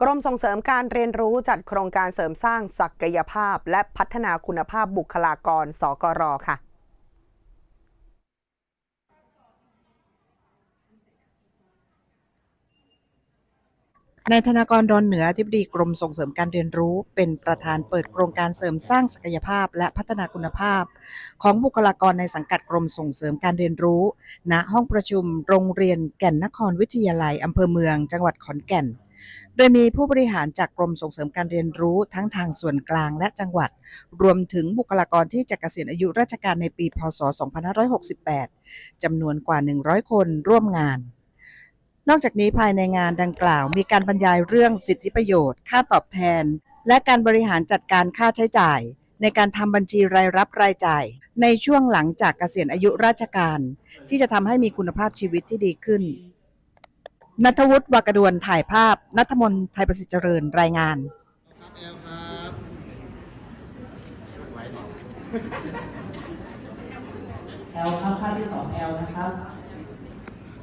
กรมส่งเสริมการเรียนรู้จัดโครงการเสริมสร้างศักยภาพ และพัฒนาคุณภาพบุคลากร สกรค่ะนายธนากรดอนเหนืออธิบดีกรมส่งเสริมการเรียนรู้ เป็นประธานเปิดโครงการเสริมสร้างศักยภาพ และพัฒนาคุณภาพ ของบุคลากรในสังกัดกรมส่งเสริมการเรียนรู้ ณห้องประชุมโรงเรียนแก่นนครวิทยาลัยอำเภอเมือง จังหวัดขอนแก่น โดยมีผู้บริหารจากกรมส่งเสริมการเรียนรู้ทั้งทางส่วนกลางและจังหวัด รวมถึงบุคลากรที่จะเกษียณอายุราชการในปี พศ 2568 จำนวนกว่า 100 คนร่วมงาน นอกจากนี้ภายในงานดังกล่าว มีการบรรยายเรื่องสิทธิประโยชน์ ค่าตอบแทน และการบริหารจัดการค่าใช้จ่าย ในการทำบัญชีรายรับรายจ่าย ในช่วงหลังจากเกษียณอายุราชการ ที่จะทำให้มีคุณภาพชีวิตที่ดีขึ้น นัทวุฒิวากระดวนถ่ายภาพ นัทมนไทยประสิทธิ์เจริญรายงาน ครับแอลครับแอลครับค่าที่สองแอลนะครับ